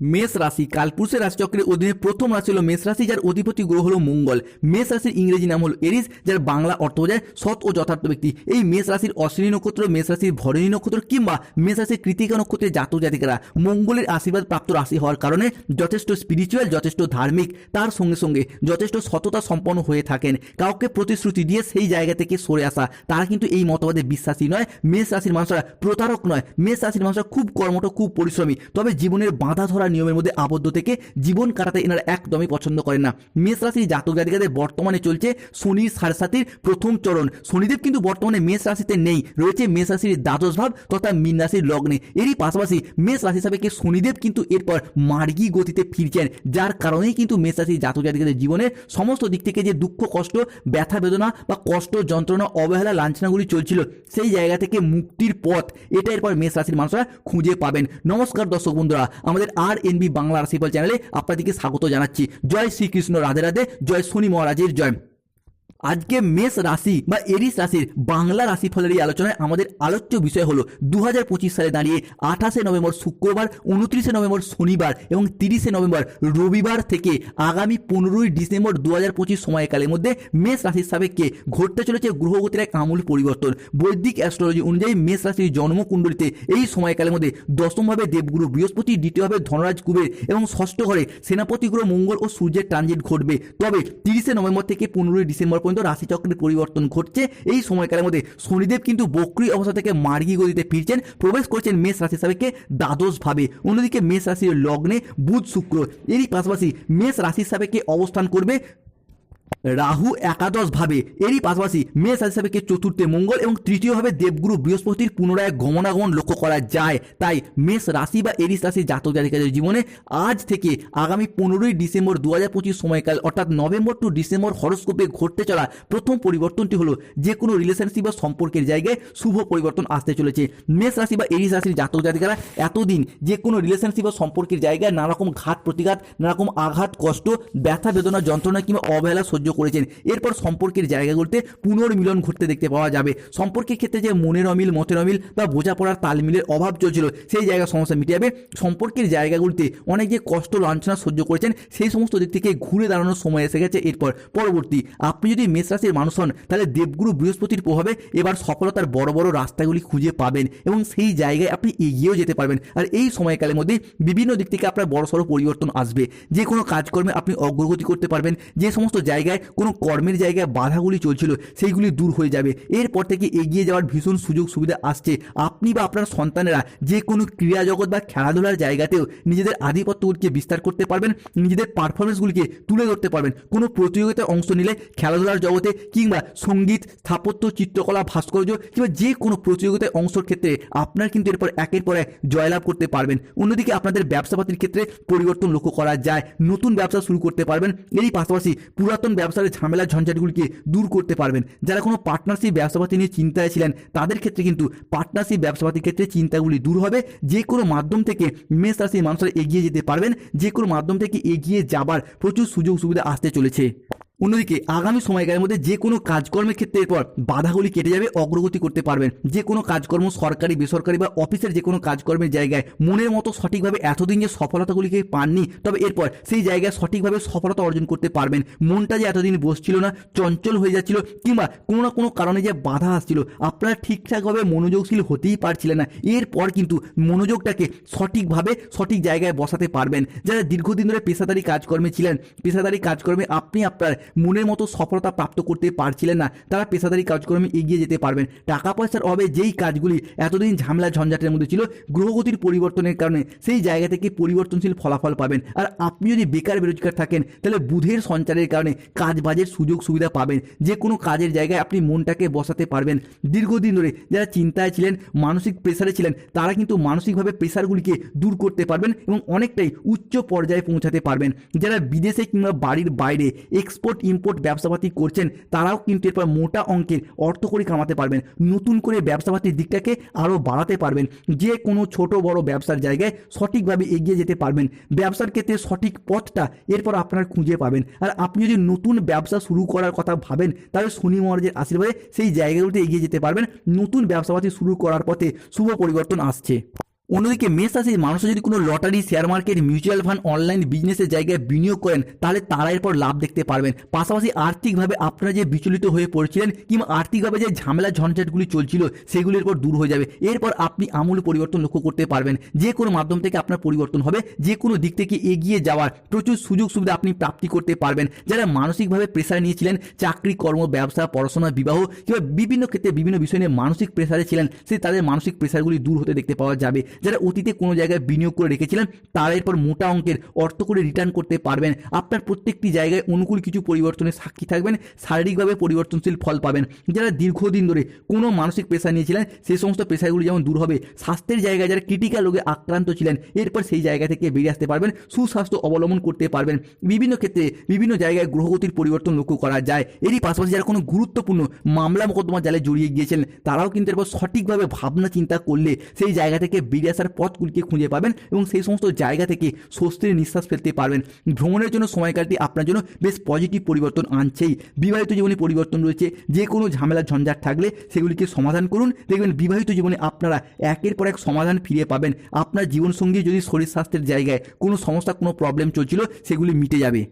মেষ রাশি কালপুরুষের রাশিচক্রের অধীনে প্রথম রাশি হলো মেষ রাশি, যার অধিপতি গ্রহ হলো মঙ্গল। মেষ রাশির ইংরেজি নাম হলো এরিস, যার বাংলা অর্থ বোঝায় সৎ ও যথার্থ ব্যক্তি। এই মেষ রাশির অশ্বিনী নক্ষত্র, মেষ রাশির ভরণী নক্ষত্র কিংবা মেষ রাশির কৃতিকা নক্ষত্রের জাতক জাতিকারা মঙ্গলের আশীর্বাদ প্রাপ্ত রাশি হওয়ার কারণে যথেষ্ট স্পিরিচুয়াল যথেষ্ট ধার্মিক, তার সঙ্গে সঙ্গে যথেষ্ট সততা সম্পন্ন হয়ে থাকেন। কাউকে প্রতিশ্রুতি দিয়ে সেই জায়গা থেকে সরে আসা, তারা কিন্তু এই মতবাদে বিশ্বাসী নয়। মেষ রাশির মানুষরা প্রতারক নয়। মেষ রাশির মানুষরা খুব কর্মঠ, খুব পরিশ্রমী। তবে জীবনের বাঁধা ধরা নিয়মের মধ্যে আবদ্ধ থেকে জীবন কাটাতে এনারা একদমই পছন্দ করেন না। মেষ রাশির জাতক জাতিকাদের বর্তমানে চলছে শনির সাড়ে সাতির প্রথম চরণ। শনিদেব কিন্তু বর্তমানে মেষ রাশিতে নেই। রয়েছে মেষ রাশির দ্বাদশ ভাব তথা মীন রাশির লগ্নে। এরই পাশাপাশি মেষ রাশি কি শনিদেব কিন্তু এরপর মার্গী গতিতে ফিরছেন, যার কারণেই কিন্তু মেষ রাশির জাতক জাতিকাদের জীবনের সমস্ত দিক থেকে যে দুঃখ, কষ্ট, ব্যথা, বেদনা বা কষ্ট, যন্ত্রণা, অবহেলা, লাঞ্ছনাগুলি চলছিল, সেই জায়গা থেকে মুক্তির পথ, এটা এরপর মেষ রাশির মানুষরা খুঁজে পাবেন। নমস্কার দর্শক বন্ধুরা, আমাদের আর এনবি বাংলা রাশিফল চ্যানেলে আপনাদেরকে স্বাগত জানাচ্ছি। জয় শ্রীকৃষ্ণ, রাধে রাধে, জয় শনি মহারাজের জয়। আজকে মেষ রাশি বা এরিস রাশির বাংলা রাশিফলের এই আলোচনায় আমাদের আলোচ্য বিষয় হলো দু হাজার পঁচিশ সালে দাঁড়িয়ে আঠাশে নভেম্বর শুক্রবার, উনত্রিশে নভেম্বর শনিবার এবং তিরিশে নভেম্বর রবিবার থেকে আগামী পনেরোই ডিসেম্বর দু হাজার পঁচিশ সময়কালের মধ্যে মেষ রাশির সাবেককে ঘটতে চলেছে গ্রহগতির এক আমূল পরিবর্তন। বৈদিক অ্যাস্ট্রোলজি অনুযায়ী মেষ রাশির জন্মকুণ্ডলিতে এই সময়কালের মধ্যে দশমভাবে দেবগুরু বৃহস্পতি, দ্বিতীয়ভাবে ধনরাজ কুবের এবং ষষ্ঠ ঘরে সেনাপতি গ্রহ মঙ্গল ও সূর্যের ট্রানজিট ঘটবে। তবে তিরিশে নভেম্বর থেকে পনেরোই ডিসেম্বর পর্যন্ত রাশিচক্রের পরিবর্তন ঘটছে। এই সময়কালের মধ্যে শনিদেব কিন্তু বক্রি অবস্থা থেকে মার্গি গতিতে ফিরছেন। প্রবেশ করছেন মেষ রাশি সাবেককে দ্বাদশ ভাবে অন্যদিকে মেষ রাশির লগ্নে বুধ শুক্র। এরই পাশাপাশি মেষ রাশির সাবেককে অবস্থান করবে রাহু একাদশ ভাবে এরই পাশাপাশি মেষ রাশি সাপেক্ষে চতুর্থে মঙ্গল এবং তৃতীয়ভাবে দেবগুরু বৃহস্পতির পুনরায় গমনাগমন লক্ষ্য করা যায়। তাই মেষ রাশি বা এরিস রাশি জাতক জাতিকাদের জীবনে আজ থেকে আগামী পনেরোই ডিসেম্বর দু হাজার পঁচিশ সময়কাল অর্থাৎ নভেম্বর টু ডিসেম্বর হরস্কোপে ঘটতে চলা প্রথম পরিবর্তনটি হলো যে কোনো রিলেশনশিপ বা সম্পর্কের জায়গায় শুভ পরিবর্তন আসতে চলেছে। মেষ রাশি বা এরিস রাশির জাতক জাতিকারা এতদিন যে কোনো রিলেশনশিপ বা সম্পর্কের জায়গায় নানা রকম ঘাত প্রতিঘাত নানা রকম আঘাত, কষ্ট, ব্যথা, বেদনা, যন্ত্রণা কিংবা অবহেলা সহ্য করেছেন। এরপর সম্পর্কের জায়গাগুলোতে পুনর্মিলন ঘটতে দেখতে পাওয়া যাবে। সম্পর্কের ক্ষেত্রে যে মনের অমিল, মতের অমিল বা বোঝাপড়ার তালমিলের অভাব চলছিল, সেই জায়গা সমস্যা মিটে যাবে। সম্পর্কের জায়গাগুলিতে অনেক যে কষ্ট, লাঞ্ছনা সহ্য করেছেন, সেই সমস্ত দিক থেকে ঘুরে দাঁড়ানোর সময় এসে গেছে। এরপর পরবর্তী, আপনি যদি মেষ রাশির মানুষ হন, তাহলে দেবগুরু বৃহস্পতির প্রভাবে এবার সফলতার বড় বড় রাস্তাগুলি খুঁজে পাবেন এবং সেই জায়গায় আপনি এগিয়েও যেতে পারবেন। আর এই সময়কালের মধ্যে বিভিন্ন দিক থেকে আপনার বড়সড় পরিবর্তন আসবে। যে কোনো কাজকর্মে আপনি অগ্রগতি করতে পারবেন। যে সমস্ত জায়গায় কোনো কর্মের জায়গায় বাধাগুলি চলছিল, সেইগুলি দূর হয়ে যাবে। এরপর থেকে এগিয়ে যাওয়ার ভীষণ সুযোগ সুবিধা আসছে। আপনি বা আপনার সন্তানেরা যে কোনো ক্রীড়া জগৎ বা খেলাধুলার জায়গাতেও নিজেদের আধিপত্যগুলিকে বিস্তার করতে পারবেন, নিজেদের পারফরমেন্সগুলিকে তুলে ধরতে পারবেন। কোনো প্রতিযোগিতায় অংশ নিলে খেলাধুলার জগতে কিংবা সংগীত, স্থাপত্য, চিত্রকলা, ভাস্কর্য কিংবা যে কোনো প্রতিযোগিতায় অংশের ক্ষেত্রে আপনার কিন্তু এরপর একের পর এক জয়লাভ করতে পারবেন। অন্যদিকে আপনাদের ব্যবসাপাতির ক্ষেত্রে পরিবর্তন লক্ষ্য করা যায়। নতুন ব্যবসা শুরু করতে পারবেন। এরই পাশাপাশি পুরাতন ব্যবসার ঝামেলা, ঝঞ্ঝাটগুলিকে দূর করতে পারবেন। যারা কোনো পার্টনারশিপ ব্যবসাপাতি নিয়ে চিন্তায় ছিলেন, তাদের ক্ষেত্রে কিন্তু পার্টনারশিপ ব্যবসাপাতির ক্ষেত্রে চিন্তাগুলি দূর হবে। যে কোনো মাধ্যম থেকে মেষ রাশির মানুষরা এগিয়ে যেতে পারবেন। যে কোনো মাধ্যম থেকে এগিয়ে যাবার প্রচুর সুযোগ সুবিধা আসতে চলেছে। অন্যদিকে আগামী সময়কালের মধ্যে যে কোনো কাজকর্মের ক্ষেত্রে এরপর বাধাগুলি কেটে যাবে, অগ্রগতি করতে পারবেন। যে কোনো কাজকর্ম সরকারি, বেসরকারি বা অফিসের যে কোনো কাজকর্মের জায়গায় মনের মতো সঠিকভাবে এতদিন যে সফলতাগুলিকে পাননি, তবে এরপর সেই জায়গায় সঠিকভাবে সফলতা অর্জন করতে পারবেন। মনটা যে এতদিন বসছিল না, চঞ্চল হয়ে যাচ্ছিল কিংবা কোনো না কোনো কারণে যে বাধা আসছিল, আপনারা ঠিকঠাকভাবে মনোযোগশীল হতেই পারছিলেন না। এরপর কিন্তু মনোযোগটাকে সঠিকভাবে সঠিক জায়গায় বসাতে পারবেন। যারা দীর্ঘদিন ধরে পেশাদারি কাজকর্মে ছিলেন, পেশাদারি কাজকর্মে আপনি আপনার মনের মতো সফলতা প্রাপ্ত করতে পারছিলেন না। তারা পেশাদারি কাজকর্মে এগিয়ে যেতে পারবেন। টাকা পয়সার অভাবে যেই কাজগুলি এতদিন ঝামেলা ঝঞ্ঝাটের মধ্যে ছিল, গ্রহগতির পরিবর্তনের কারণে সেই জায়গা থেকে পরিবর্তনশীল ফলাফল পাবেন। আর আপনি যদি বেকার বেরোজগার থাকেন, তাহলে বুধের সঞ্চারের কারণে কাজ বাজের সুযোগ সুবিধা পাবেন। যে কোনো কাজের জায়গায় আপনি মনটাকে বসাতে পারবেন। দীর্ঘদিন ধরে যারা চিন্তায় ছিলেন, মানসিক প্রেসারে ছিলেন, তারা কিন্তু মানসিকভাবে প্রেসারগুলিকে দূর করতে পারবেন এবং অনেকটাই উচ্চ পর্যায়ে পৌঁছাতে পারবেন। যারা বিদেশে কিংবা বাড়ির বাইরে এক্সপোর্ট ইম্পোর্ট ব্যবসাপাতি করছেন, তারাও কিন্তু এরপর মোটা অঙ্কের অর্থ করে কামাতে পারবেন। নতুন করে ব্যবসাপাতির দিকটাকে আরও বাড়াতে পারবেন। যে কোনো ছোট বড় ব্যবসার জায়গায় সঠিকভাবে এগিয়ে যেতে পারবেন। ব্যবসার ক্ষেত্রে সঠিক পথটা এরপর আপনারা খুঁজে পাবেন। আর আপনি যদি নতুন ব্যবসা শুরু করার কথা ভাবেন, তাহলে শনি মহারাজের আশীর্বাদে সেই জায়গাগুলোতে এগিয়ে যেতে পারবেন। নতুন ব্যবসাপাতি শুরু করার পথে শুভ পরিবর্তন আসছে। অন্যদিকে মেষ রাশির মানুষ যদি কোনো lottery share market mutual fund online বিজনেসের জায়গায় বিনিয়োগ করেন, তাহলে তারা এরপর লাভ দেখতে পারবেন। পাশাপাশি আর্থিকভাবে আপনারা যে বিচলিত হয়ে পড়ছিলেন কিংবা আর্থিকভাবে যে ঝামেলা ঝঞ্ঝাটগুলি চলছিল সেগুলির পর দূর হয়ে যাবে। এরপর আপনি আমূল পরিবর্তন লক্ষ্য করতে পারবেন। যে কোনো মাধ্যম থেকে আপনার পরিবর্তন হবে, যে কোনো দিক থেকে এগিয়ে যাওয়ার প্রচুর সুযোগ সুবিধা আপনি প্রাপ্তি করতে পারবেন। যারা মানসিকভাবে প্রেসার নিয়েছিলেন, চাকরি, কর্ম, ব্যবসা, পড়াশোনা, বিবাহ কিংবা বিভিন্ন ক্ষেত্রে বিভিন্ন বিষয় নিয়ে মানসিক প্রেসারে ছিলেন, সে তাদের মানসিক প্রেশারগুলি দূর হতে দেখতে পাওয়া যাবে। যারা অতীতে কোনো জায়গায় বিনিয়োগ করে রেখেছিলেন, তারা এরপর মোটা অঙ্কের অর্থ করে রিটার্ন করতে পারবেন। আপনার প্রত্যেকটি জায়গায় অনুকূল কিছু পরিবর্তনের সাক্ষী থাকবেন, শারীরিকভাবে পরিবর্তনশীল ফল পাবেন। যারা দীর্ঘদিন ধরে কোনো মানসিক পেশা নিয়েছিলেন সেই সমস্ত পেশাগুলি যেমন দূর হবে, স্বাস্থ্যের জায়গায় যারা ক্রিটিক্যাল রোগে আক্রান্ত ছিলেন, এরপর সেই জায়গা থেকে বেরিয়ে আসতে পারবেন, সুস্বাস্থ্য অবলম্বন করতে পারবেন। বিভিন্ন ক্ষেত্রে বিভিন্ন জায়গায় গ্রহগতির পরিবর্তন লক্ষ্য করা যায়। এরই পাশাপাশি যারা কোনো গুরুত্বপূর্ণ মামলা মোকদ্দমা জালে জড়িয়ে গিয়েছেন তারাও কিন্তু এরপর সঠিকভাবে ভাবনা চিন্তা করলে সেই জায়গা থেকে বেরিয়ে আসার পথগুলিকে খুঁজে পাবেন এবং সেই সমস্ত জায়গা থেকে স্বস্তির নিঃশ্বাস ফেলতে পারবেন। ভ্রমণের জন্য সময়কালটি আপনার জন্য বেশ পজিটিভ পরিবর্তন আনছেই। বিবাহিত জীবনে পরিবর্তন রয়েছে। যে কোনো ঝামেলা, ঝঞ্ঝাট থাকলে সেগুলিকে সমাধান করুন। দেখবেন বিবাহিত জীবনে আপনারা একের পর এক সমাধান ফিরে পাবেন। আপনার জীবনসঙ্গী যদি শরীর স্বাস্থ্যের জায়গায় কোনো সমস্যা, কোনো প্রবলেম চলছিল, সেগুলি মিটে যাবে।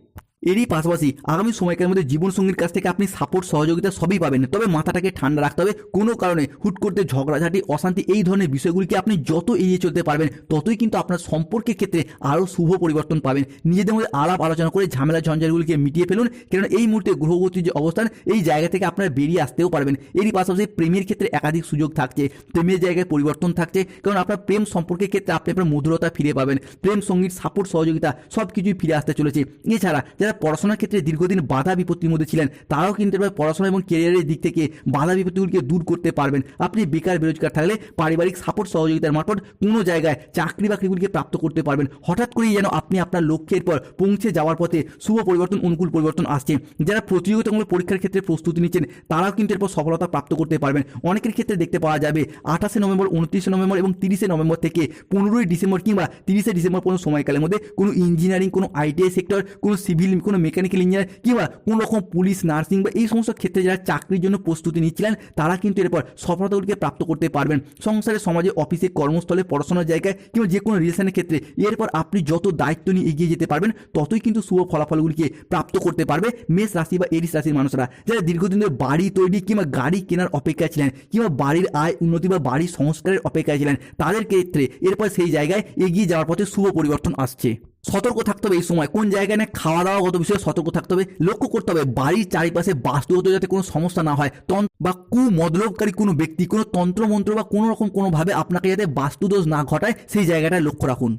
এরই পাশাপাশি আগামী সময়কালের মধ্যে জীবনসঙ্গীর কাছ থেকে আপনি সাপোর্ট সহযোগিতা সবই পাবেন। তবে মাথাটাকে ঠান্ডা রাখতে হবে। কোনো কারণে হুট করতে ঝগড়াঝাটি অশান্তি এই ধরনের বিষয়গুলিকে আপনি যত এড়িয়ে চলতে পারবেন, ততই কিন্তু আপনার সম্পর্কের ক্ষেত্রে আরও শুভ পরিবর্তন পাবেন। নিজেদের মধ্যে আলাপ আলোচনা করে ঝামেলা, ঝঞ্ঝাটগুলিকে মিটিয়ে ফেলুন। কেননা এই মুহূর্তে গ্রহগতির যে অবস্থান, এই জায়গা থেকে আপনারা বেরিয়ে আসতেও পারবেন। এরই পাশাপাশি প্রেমের ক্ষেত্রে একাধিক সুযোগ থাকছে। প্রেমের জায়গায় পরিবর্তন থাকছে। কারণ আপনার প্রেম সম্পর্কের ক্ষেত্রে আপনি আপনার মধুরতা ফিরে পাবেন। প্রেম সংগীত সাপোর্ট সহযোগিতা সব কিছুই ফিরে আসতে চলেছে। এছাড়া যারা পড়াশোনার ক্ষেত্রে দীর্ঘদিন বাধা বিপত্তির মধ্যে ছিলেন, তারাও কিন্তু এবার পড়াশোনা এবং কেরিয়ারের দিক থেকে বাধা বিপত্তিগুলিকে দূর করতে পারবেন। আপনি বেকার, বেরোজগার থাকলে পারিবারিক সাপোর্ট সহযোগিতার মারফত কোনো জায়গায় চাকরি বাকরিগুলিকে প্রাপ্ত করতে পারবেন। হঠাৎ করেই যেন আপনি আপনার লক্ষ্যের পর পৌঁছে যাওয়ার পথে শুভ পরিবর্তন, অনুকূল পরিবর্তন আসছে। যারা প্রতিযোগিতামূলক পরীক্ষার ক্ষেত্রে প্রস্তুতি নিচ্ছেন, তারাও কিন্তু এরপর সফলতা প্রাপ্ত করতে পারবেন। অনেকের ক্ষেত্রে দেখতে পাওয়া যাবে, আঠাশে নভেম্বর, উনত্রিশে নভেম্বর এবং তিরিশে নভেম্বর থেকে পনেরোই ডিসেম্বর কিংবা তিরিশে ডিসেম্বর পর্যন্ত সময়কালের মধ্যে কোনো ইঞ্জিনিয়ারিং কোনো আইটিআই সেক্টর কোনো সিভিল কোনো মেকানিক্যাল ইঞ্জিনিয়ার কিংবা কোনো রকম পুলিশ নার্সিং বা এই সমস্ত ক্ষেত্রে যারা চাকরির জন্য প্রস্তুতি নিচ্ছিলেন, তারা কিন্তু এরপর সফলতাগুলিকে প্রাপ্ত করতে পারবেন। সংসারে, সমাজে অফিসে কর্মস্থলে, পড়াশোনার জায়গায় কিংবা যে কোনো রিলেশনের ক্ষেত্রে এরপর আপনি যত দায়িত্ব নিয়ে এগিয়ে যেতে পারবেন, ততই কিন্তু শুভ ফলাফলগুলিকে প্রাপ্ত করতে পারবে মেষ রাশি বা এরিস রাশির মানুষরা। যারা দীর্ঘদিন ধরে বাড়ি তৈরি কিংবা গাড়ি কেনার অপেক্ষায় ছিলেন কিংবা বাড়ির আয় উন্নতি বা বাড়ির সংস্কারের অপেক্ষায় ছিলেন, তাদের ক্ষেত্রে এরপর সেই জায়গায় এগিয়ে যাওয়ার পথে শুভ পরিবর্তন আসছে। সতর্ক থাকতে হবে এই সময়। কোন জায়গায় না খাওয়া দাওয়াগত বিষয়ে সতর্ক থাকতে হবে, লক্ষ্য করতে হবে বাড়ির চারিপাশে বাস্তুগত যাতে কোনো সমস্যা না হয়। তন বা কুমদলবকারী কোনো ব্যক্তি, কোনো তন্ত্রমন্ত্র বা কোনো রকম কোনোভাবে আপনাকে যাতে বাস্তুদোষ না ঘটায়, সেই জায়গাটায় লক্ষ্য রাখুন।